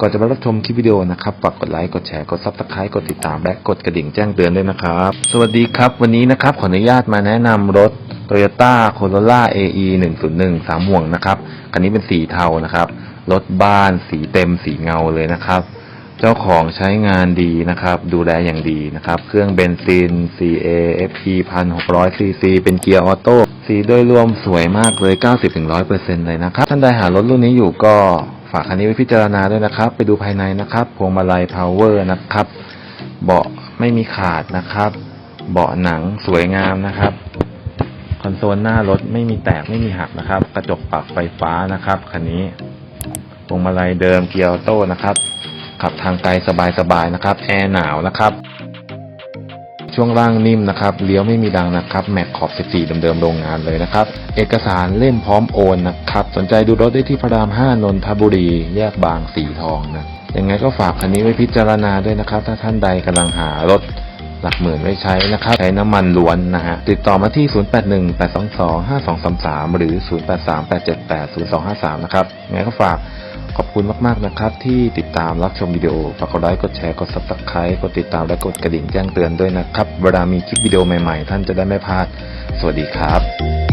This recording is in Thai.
ก่อนจะมารับชมคลิปวิดีโอนะครับฝากกดไลค์ กดแชร์ กดซับสไครต์กดติดตาม และกดกระดิ่งแจ้งเตือนด้วยนะครับ สวัสดีครับ วันนี้นะครับ ขออนุญาตมาแนะนำรถ Toyota Corolla AE 101 3ห่วงนะครับ คันนี้เป็นสีเทานะครับ รถบ้านสีเต็มสีเงาเลยนะครับ เจ้าของใช้งานดีนะครับ ดูแลอย่างดีนะครับ เครื่องเบนซิน CA FP 1600 cc เป็นเกียร์ออโต้สีโดยรวมสวยมากเลย 90-100%เลยนะครับ ท่านใดหารถรุ่นนี้อยู่ก็ฝากคันนี้ไว้พิจารณาด้วยนะครับ ไปดูภายในนะครับ พวงมาลัยพาวเวอร์นะครับ เบาะไม่มีขาดนะครับ เบาะหนังสวยงามนะครับคอนโซลหน้ารถไม่มีแตกไม่มีหักนะครับ กระจกปรับไฟฟ้านะครับคันนี้พวงมาลัยเดิมเกียร์ออโต้นะครับ ขับทางไกลสบายๆนะครับ แอร์หนาวนะครับ ช่วงล่างนิ่มนะครับเลี้ยวไม่มีดังนะครับแม็กขอบ 14 เดิมๆโรงงานเลยนะครับ เอกสารเล่มพร้อมโอนนะครับสนใจดูรถได้ที่พระราม 5 นนทบุรี แยกบางสีทองนะยังไงก็ฝากคันนี้ไว้พิจารณาด้วยนะครับ ถ้าท่านใดกำลังหารถ หลักหมื่นไว้ใช้นะครับ ใช้น้ำมันล้วนนะฮะ ติดต่อมาที่ 0818225233 หรือ 0838780253 นะครับยังไงก็ฝากขอบคุณมาก ๆ นะครับ ที่ติดตามรับชมวิดีโอ ฝากกดไลค์ กดแชร์ กด subscribe กดติดตามและกดกระดิ่งแจ้งเตือนด้วยนะครับ เวลามีคลิปวิดีโอใหม่ ๆ ท่านจะได้ไม่พลาด สวัสดีครับ